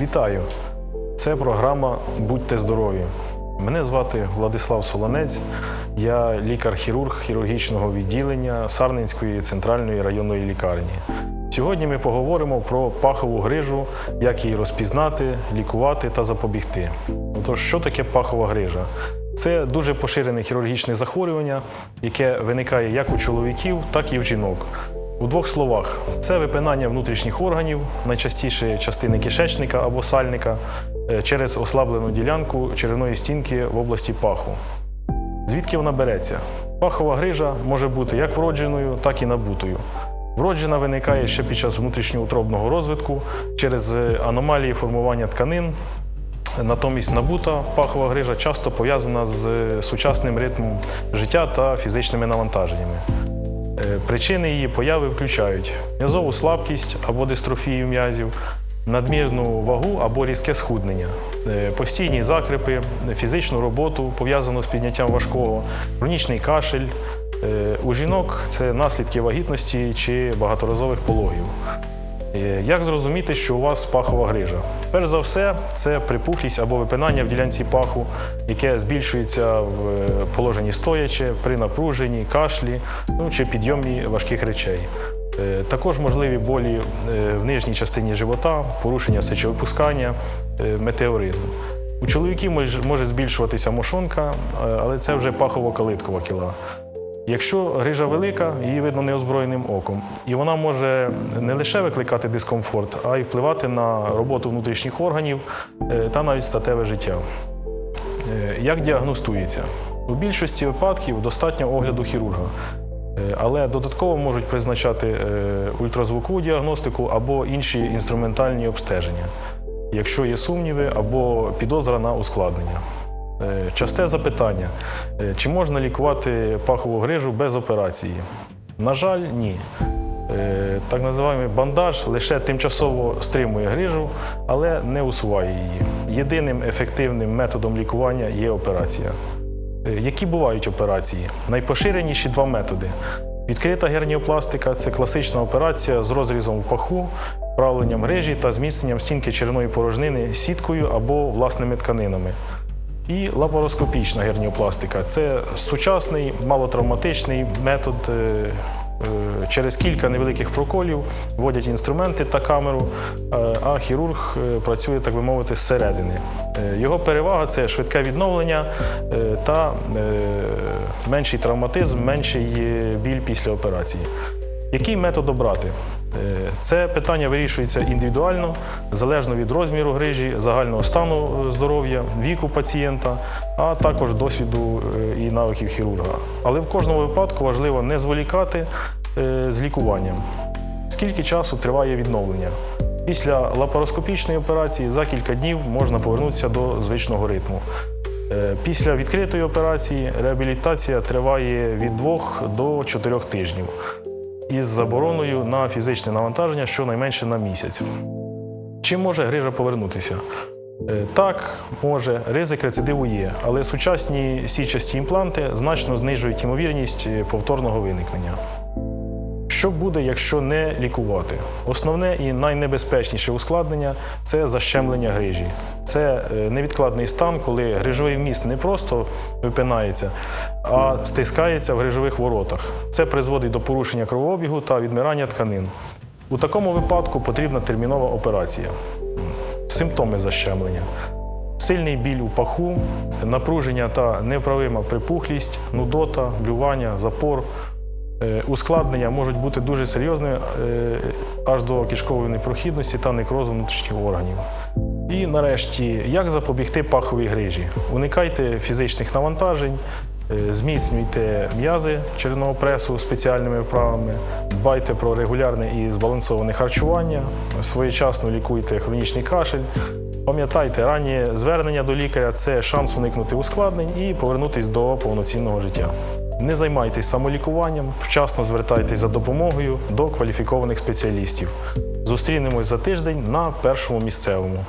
Вітаю! Це програма Будьте здорові. Мене звати Владислав Солонець, я лікар-хірург хірургічного відділення Сарненської центральної районної лікарні. Сьогодні ми поговоримо про пахову грижу, як її розпізнати, лікувати та запобігти. Отож, що таке пахова грижа? Це дуже поширене хірургічне захворювання, яке виникає як у чоловіків, так і в жінок. У двох словах, це випинання внутрішніх органів, найчастіше частини кишечника або сальника, е, через ослаблену ділянку черевної стінки в області паху. Звідки вона береться? Пахова грижа може бути як вродженою, так і набутою. Вроджена виникає ще під час внутрішньоутробного розвитку через е, аномалії формування тканин. Натомість набута пахова грижа часто пов'язана з е, сучасним ритмом життя та фізичними навантаженнями. Е, Причини її появи включають м'язову слабкість або дистрофію м'язів, надмірну вагу або різке схуднення, е, постійні закрипи, фізичну роботу, пов'язану з підняттям важкого, хронічний кашель. Е, У жінок це наслідки вагітності чи багаторазових пологів. Е, Як зрозуміти, що у вас пахова грижа? Перш за все, це припухлість або випинання в ділянці паху, яке збільшується в е, положенні стоячи, при напруженні, кашлі ну, чи підйомі важких речей. Е, Також можливі болі в нижній частині живота, порушення сечовипускання, метеоризм. У чоловіків може збільшуватися мошонка, але це вже пахово-калиткова кіла. Якщо грижа велика, її видно неозброєним оком, і вона може не лише викликати дискомфорт, а й впливати на роботу внутрішніх органів е, та навіть статеве життя. Е, Як діагностується? У більшості випадків достатньо огляду хірурга, Е, але додатково можуть призначати ультразвукову діагностику або інші інструментальні обстеження, якщо є сумніви або підозра на ускладнення. Е, Часте запитання: Е, чи можна лікувати пахову грижу без операції? На жаль, ні. Е, Так називаємо бандаж лише тимчасово стримує грижу, але не усуває її. Єдиним ефективним методом лікування є операція. Які бувають операції? Найпоширеніші два методи. Відкрита герніопластика це класична операція з розрізом в паху, вправленням грижі та зміцненням стінки черевної порожнини сіткою або власними тканинами. І лапароскопічна герніопластика це сучасний малотравматичний метод. е, е, Через кілька невеликих проколів вводять інструменти та камеру, е, а хірург працює, так би мовити, зсередини. Його перевага це швидке відновлення та менший травматизм, менший біль після операції. Який метод обрати? Е, Це питання вирішується індивідуально, залежно від розміру грижі, загального стану е, здоров'я, віку пацієнта, а також досвіду е, і навиків хірурга. Але в кожному випадку важливо не зволікати з лікуванням. Скільки часу триває відновлення? Після лапароскопічної операції за кілька днів можна повернутися до звичного ритму. Після відкритої операції реабілітація триває від 2 до 4 тижнів із забороною на фізичне навантаження щонайменше на місяць. Чи може грижа повернутися? Е, Так, може, ризик рецидиву є, але сучасні січасті імпланти значно знижують ймовірність е, повторного виникнення. Що буде, якщо не лікувати? Основне і найнебезпечніше ускладнення це защемлення грижі. Це е, невідкладний стан, коли грижовий вміст не просто випинається, а стискається в грижових воротах. Це призводить до порушення кровообігу та відмирання тканин. У такому випадку потрібна термінова операція. Симптоми защемлення. Сильний біль у паху, напруження та невправима припухлість, нудота, блювання, запор. Е, Ускладнення можуть бути дуже серйозними е, аж до кишкової непрохідності та некрозу внутрішніх органів. І нарешті, як запобігти паховій грижі? Уникайте фізичних навантажень, е, зміцнюйте м'язи черевного пресу спеціальними вправами, дбайте про регулярне і збалансоване харчування, своєчасно лікуйте хронічний кашель. Пам'ятайте, раннє звернення до лікаря це шанс уникнути ускладнень і повернутися до повноцінного життя. Не займайтесь самолікуванням, вчасно звертайтесь за допомогою до кваліфікованих спеціалістів. Зустрінемось за тиждень на першому місцевому.